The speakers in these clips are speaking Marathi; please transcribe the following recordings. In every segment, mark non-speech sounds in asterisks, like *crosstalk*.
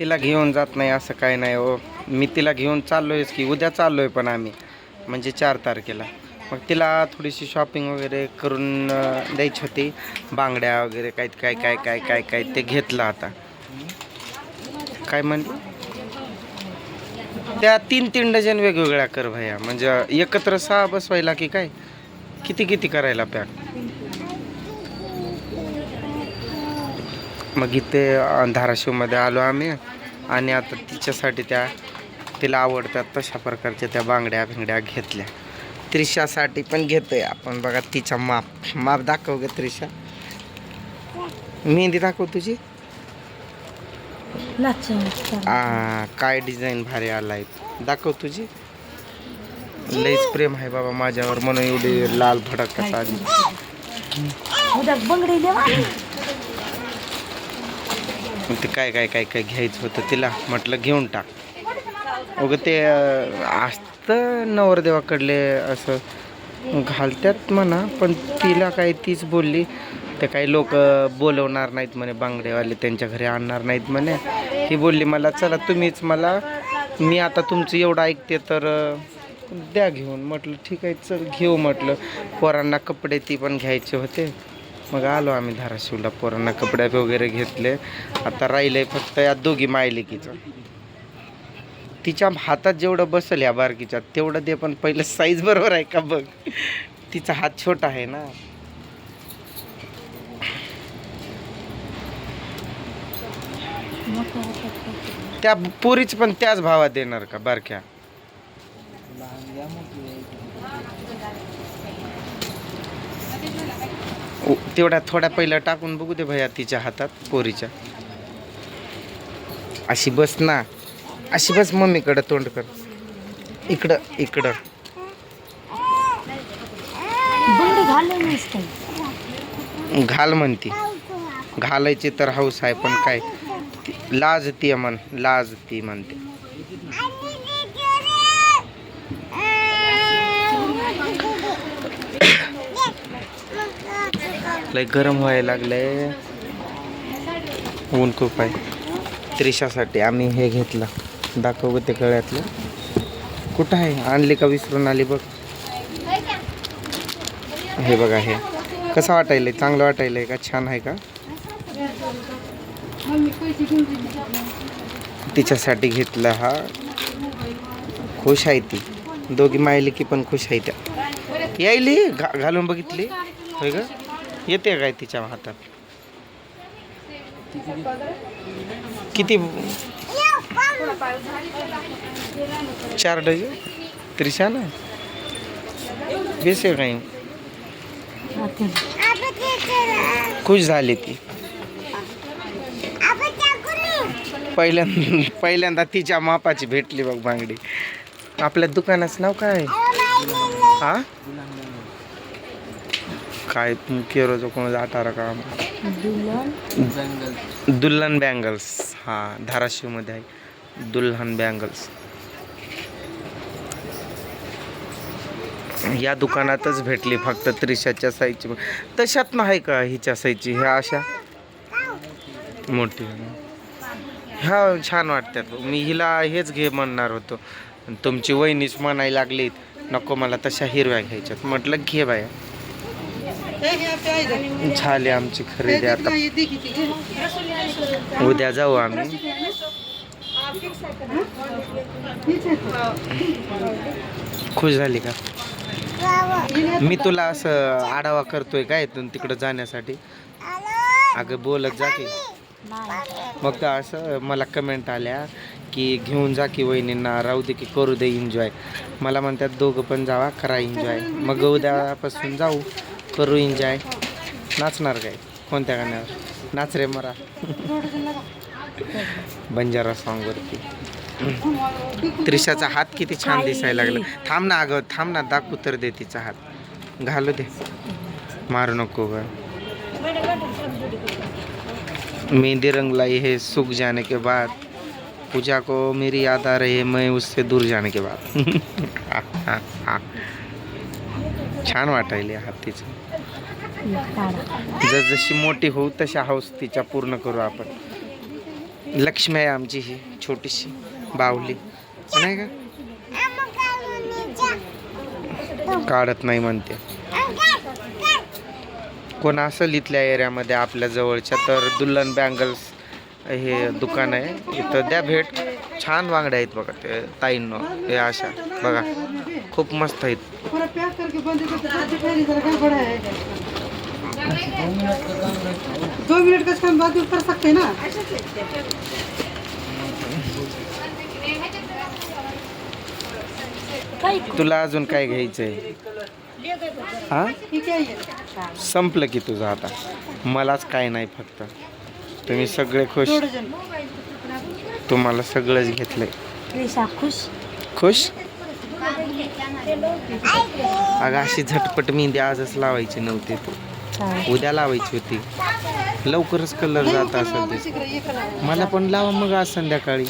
तिला घेऊन जात नाही असं काय नाही हो. मी तिला घेऊन चाललोयच की उद्या चाललोय पण आम्ही म्हणजे चार तारखेला. मग तिला थोडीशी शॉपिंग वगैरे करून द्यायची होती. बांगड्या वगैरे काय काय काय काय काय काय ते घेतलं आता. काय म्हणली त्या तीन तीन डझन वेगवेगळ्या कर भैया. म्हणजे एकत्र सहा बसवायला की काय? किती किती करायला पॅक? मग इथे धाराशिवमध्ये आलो आम्ही. आणि आता तिच्यासाठी त्या तिला आवडतात तशा प्रकारच्या त्या बांगड्या भिंगड्या घेतल्या. त्रिशासाठी पण घेतोय आपण. बघा तिचा माप. माप दाखव ग त्रिशा. मेहंदी दाखव तुझी. आ, काय डिझाईन भारी आलाय. दाखव तुझी. लईच प्रेम आहे बाबा माझ्यावर म्हणून एवढी लाल भडक कसा आली. मग ते काय काय काय काय घ्यायचं होतं तिला म्हटलं घेऊन टाक. अगं ते असतं नवरदेवाकडले असं घालतात म्हणा पण तिला काय तीच बोलली. ते काही लोक बोलवणार नाहीत म्हणे बांगडेवाले त्यांच्या घरी आणणार नाहीत म्हणे. ही बोलली मला चला तुम्हीच मला मी आता तुमचं एवढं ऐकते तर द्या घेऊन. म्हटलं ठीक आहे चल घेऊ म्हटलं. पोरांना कपडे ती पण घ्यायचे होते. मग आलो आम्ही धाराशिवला. पोरांना कपडे वगैरे घेतले. आता राहिलंय फक्त या दोघी मायलेकीचं. तिच्या हातात जेवढं बसल या बारकीच्या तेवढं दे पण पहिलं साईज बरोबर आहे का बघ? तिचा हात छोटा आहे ना. त्या पोरीच पण त्याच भावात देणार का बारक्या? तेवढ्या थोड्या पहिलं टाकून बघू दे भैया तिच्या हातात पोरीच्या. अशी बस ना. अशी बस मम्मीकडं तोंड कर इकडं. इकडं घाल म्हणती. घालायची तर हौस आहे पण काय? लाज ती म्हण लाज ती म्हणते. लय गरम व्हायला लागलंय. ऊन खूप आहे. त्रिशासाठी आम्ही हे घेतलं. दाखव ते गळ्यातलं. कुठं आहे? आणली का विसरून आली बघ. हे बघा हे. कसं वाटायलंय? चांगलं वाटायलंय का? छान आहे का? तिच्यासाठी घेतला हा. खुश आहे ती. दोघी मायली की पण खुश आहे त्या. यायली? घा घालून बघितली? होय ग? येते काय तिच्या हातात? किती? चार डझन? त्रिशा ना? बेस काही खुश झाली ती. पहिल्यांदा पहिल्यांदा तिच्या मापाची भेटली बघ बांगडी. आपल्या दुकानाचं नाव काय? हा? काय केरोचं कोण अठारा का दुल्हन? बँगल्स. हा धाराशिवमध्ये आहे. दुल्हन बँगल्स. या दुकानातच भेटली फक्त त्रिशाच्या साईजची. तशात नाही का हिच्या साईजची? ह्या अशा? मोठी ह्या छान वाटतात. मी हिला हेच घे म्हणणार होतो. तुमची वहिनीच म्हणायला लागली नको मला तशा हिरव्या घ्यायच्यात. म्हटलं घे बाया. झाली आमची खरेदी आता. उद्या जाऊ आम्ही. खुश झाली का? मी तुला असं आढावा करतोय काय इथून तिकडं जाण्यासाठी? अगं बोलत जा की. मग का असं मला कमेंट आल्या की घेऊन जा की वहिनींना राहू दे की करू दे एन्जॉय मला म्हणतात दोघं पण जावा करा एन्जॉय मग उद्यापासून जाऊ. करू एन्जॉय नाचणार काय? कोणत्या गाण्यावर? नाच रे मरा. बंजारा सॉंगवरती त्रिशाचा हात किती छान दिसायला लागला. थांब ना अगं थांब ना दाखवू तर दे तिचा हात. घालू दे. मारू नको ग. मेहंदी रंग लाई है सूख जाने के बाद. पूजा को मेरी याद आ रही है मैं उससे दूर जाने के बाद. *laughs* छान वाटायली हात तिचं जसजशी मोठी होऊ तशा हौस तिच्या पूर्ण करू आपण. लक्ष्मी आहे आमची ही छोटीशी बावली नाही का? काढत नाही म्हणते. कोण असेल इथल्या एरियामध्ये आपल्या जवळच्या तर दुल्हन बँगल्स हे दुकान आहे. इथं द्या भेट. छान वांगड्या आहेत बघा ते ताईंनो हे अशा. बघा खूप मस्त आहेत. दो मिनट का काम बाद में कर सकते हैं ना? काय तुला अजून काय घ्यायचंय? हा? है संपलं की तुझं आता. मलाच काय नाही फक्त. तुम्ही सगळे खुश? तुम्हाला सगळंच घेतलंय. खुश? खुश? अगं अशी झटपट मेहंदी आजच लावायची नव्हती तू. उद्या लावायची होती. लवकरच कलर जात असेल ते. मला पण लावा मग आज संध्याकाळी.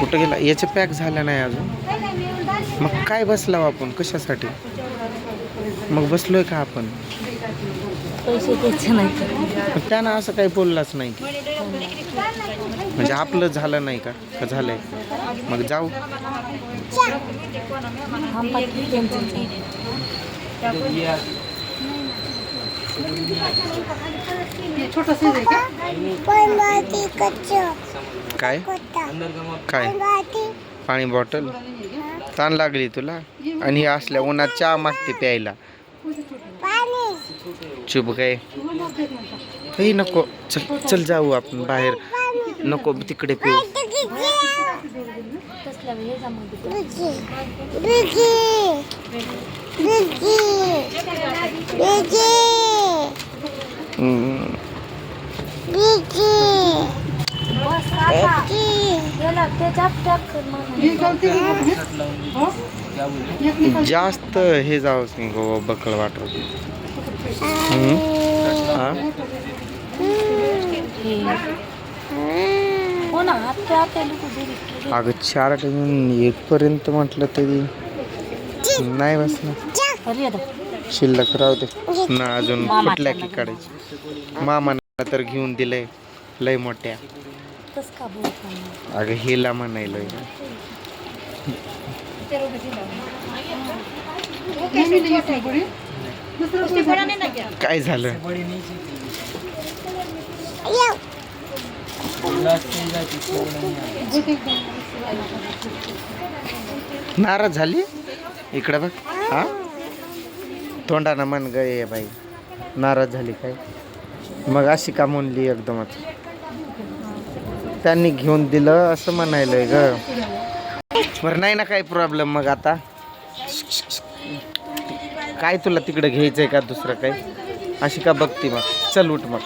कुठं गेला? याचे पॅक झालं नाही अजून. मग काय बसलाव आपण? कशासाठी? मग बसलोय का आपण? पैसे द्यायचे नाही तर मग त्यानं असं काही बोललाच नाही की. म्हणजे आपलं झालं नाही का? का झालंय? मग जाऊ. क्या काय? काय? पाणी बॉटल? ताण लागली तुला? आणि ही असल्या उन्हात चहा मागते प्यायला. चुप काय हे नको चल चल जाऊ आपण बाहेर नको तिकडे पिऊ तसल्या वेळेस आम्हाला हम्म. बस आता गेला त्याच्यात टॅक कर मग ये गलती की बात है हाँ? एक निकाल जास्त हे जावंच नाही गो बकळ वाटत अगं चार टाइम एकपर्यंत म्हटलं तरी नाही अरे आता शिल्लक राहू दे. ना अजून कुठल्या की. काढायची? मामानं तर घेऊन दिलंय. लय मोठ्या. कस का बोलतो अगं हिला म्हणायलोय. काय झालं? नाराज झाली? इकडं बघ. हा? तोंडानं मन गे बाई. नाराज झाली काय? मग अशी का म्हणली एकदमच त्यांनी घेऊन दिलं असं म्हणायलंय ग. बरं नाही ना काही प्रॉब्लेम मग आता? काय तुला तिकडं घ्यायचं आहे का दुसरं काही? अशी का बघती मग? चल उठ मग.